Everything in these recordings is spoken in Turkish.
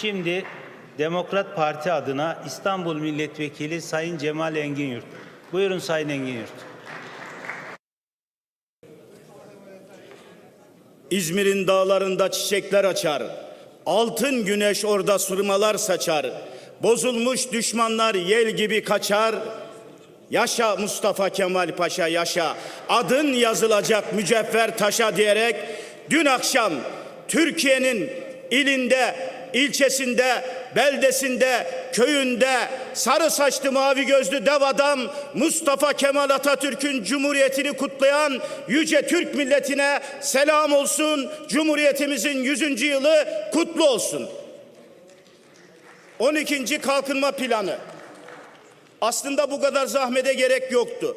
Şimdi Demokrat Parti adına İstanbul Milletvekili Sayın Cemal Engin Yurt. Buyurun Sayın Engin Yurt. İzmir'in dağlarında çiçekler açar. Altın güneş orada sırmalar saçar. Bozulmuş düşmanlar yel gibi kaçar. Yaşa Mustafa Kemal Paşa yaşa. Adın yazılacak mücevher taşa diyerek dün akşam Türkiye'nin ilinde, ilçesinde, beldesinde, köyünde sarı saçlı mavi gözlü dev adam Mustafa Kemal Atatürk'ün cumhuriyetini kutlayan yüce Türk milletine selam olsun. Cumhuriyetimizin 100. yılı kutlu olsun. 12. kalkınma planı. Aslında bu kadar zahmete gerek yoktu.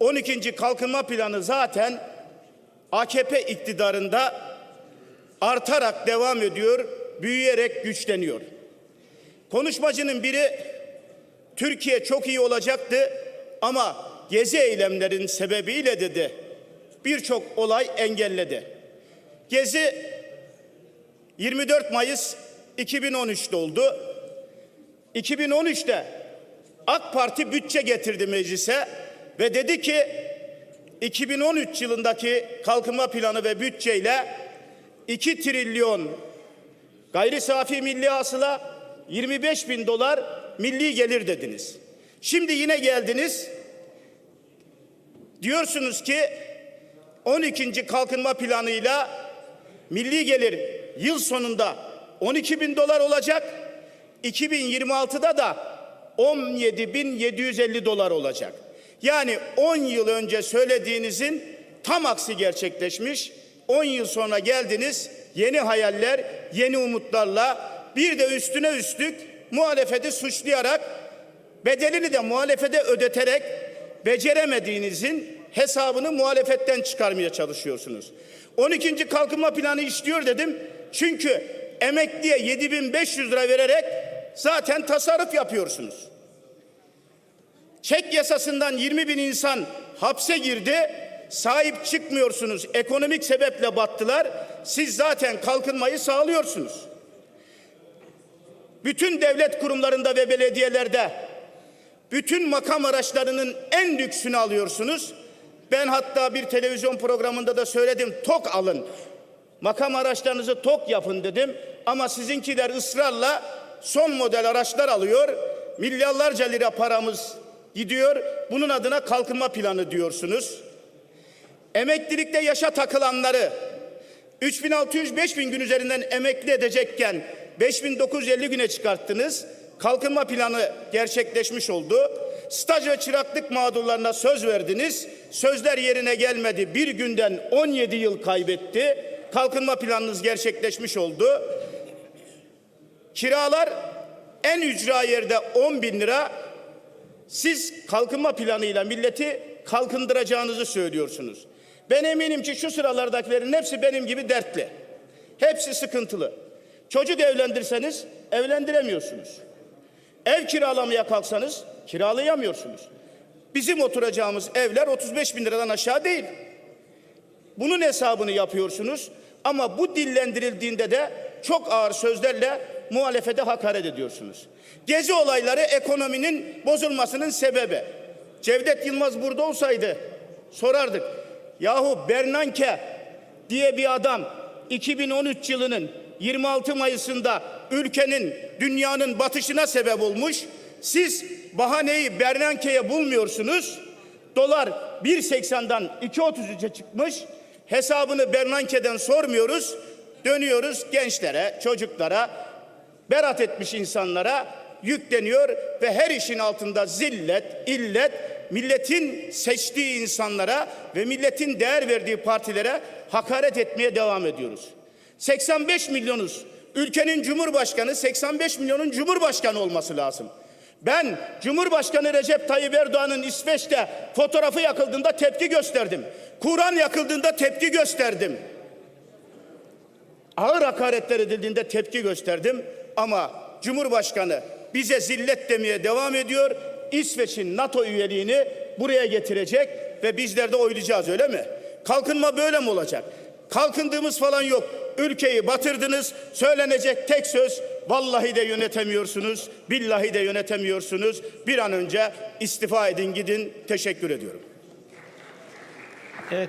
12. kalkınma planı zaten AKP iktidarında artarak devam ediyor, büyüyerek güçleniyor. Konuşmacının biri Türkiye çok iyi olacaktı ama gezi eylemlerin sebebiyle dedi birçok olay engelledi. Gezi 24 Mayıs 2013'te oldu. 2013'te AK Parti bütçe getirdi meclise ve dedi ki 2013 yılındaki kalkınma planı ve bütçeyle 2 trilyon gayri safi milli hasıla 25 bin dolar milli gelir dediniz. Şimdi yine geldiniz diyorsunuz ki 12. kalkınma planıyla milli gelir yıl sonunda 12 bin dolar olacak. 2026'da da 17.750 dolar olacak. Yani 10 yıl önce söylediğinizin tam aksi gerçekleşmiş. 10 yıl sonra geldiniz yeni hayaller, yeni umutlarla bir de üstüne üstlük muhalefeti suçlayarak bedelini de muhalefete ödeterek beceremediğinizin hesabını muhalefetten çıkarmaya çalışıyorsunuz. 12. kalkınma planı işliyor dedim. Çünkü emekliye 7500 lira vererek zaten tasarruf yapıyorsunuz. Çek yasasından 20 bin insan hapse girdi. Sahip çıkmıyorsunuz. Ekonomik sebeple battılar. Siz zaten kalkınmayı sağlıyorsunuz. Bütün devlet kurumlarında ve belediyelerde bütün makam araçlarının en lüksünü alıyorsunuz. Ben hatta bir televizyon programında da söyledim. Tok alın. Makam araçlarınızı tok yapın dedim. Ama sizinkiler ısrarla son model araçlar alıyor. Milyarlarca lira paramız gidiyor. Bunun adına kalkınma planı diyorsunuz. Emeklilikte yaşa takılanları 3600-5000 gün üzerinden emekli edecekken 5950 güne çıkarttınız. Kalkınma planı gerçekleşmiş oldu. Staj ve çıraklık mağdurlarına söz verdiniz. Sözler yerine gelmedi. Bir günden 17 yıl kaybetti. Kalkınma planınız gerçekleşmiş oldu. Kiralar en ücra yerde 10 bin lira. Siz kalkınma planıyla milleti kalkındıracağınızı söylüyorsunuz. Ben eminim ki şu sıralardakilerin hepsi benim gibi dertli. Hepsi sıkıntılı. Çocuk evlendirseniz evlendiremiyorsunuz. Ev kiralamaya kalksanız kiralayamıyorsunuz. Bizim oturacağımız evler 35 bin liradan aşağı değil. Bunun hesabını yapıyorsunuz ama bu dillendirildiğinde de çok ağır sözlerle muhalefete hakaret ediyorsunuz. Gezi olayları ekonominin bozulmasının sebebi. Cevdet Yılmaz burada olsaydı sorardık. Yahu Bernanke diye bir adam 2013 yılının 26 Mayıs'ında ülkenin, dünyanın batışına sebep olmuş. Siz bahaneyi Bernanke'ye bulmuyorsunuz. Dolar 1.80'dan 2.33'e çıkmış. Hesabını Bernanke'den sormuyoruz. Dönüyoruz gençlere, çocuklara, berat etmiş insanlara yükleniyor ve her işin altında zillet, illet, milletin seçtiği insanlara ve milletin değer verdiği partilere hakaret etmeye devam ediyoruz. 85 milyonuz. Ülkenin cumhurbaşkanı 85 milyonun cumhurbaşkanı olması lazım. Ben Cumhurbaşkanı Recep Tayyip Erdoğan'ın İsveç'te fotoğrafı yakıldığında tepki gösterdim. Kur'an yakıldığında tepki gösterdim. Ağır hakaretler edildiğinde tepki gösterdim ama Cumhurbaşkanı bize zillet demeye devam ediyor. İsveç'in NATO üyeliğini buraya getirecek ve bizler de oylayacağız öyle mi? Kalkınma böyle mi olacak? Kalkındığımız falan yok. Ülkeyi batırdınız. Söylenecek tek söz vallahi de yönetemiyorsunuz. Billahi de yönetemiyorsunuz. Bir an önce istifa edin gidin. Teşekkür ediyorum. Evet,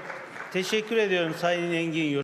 teşekkür ediyorum Sayın Engin Yurt.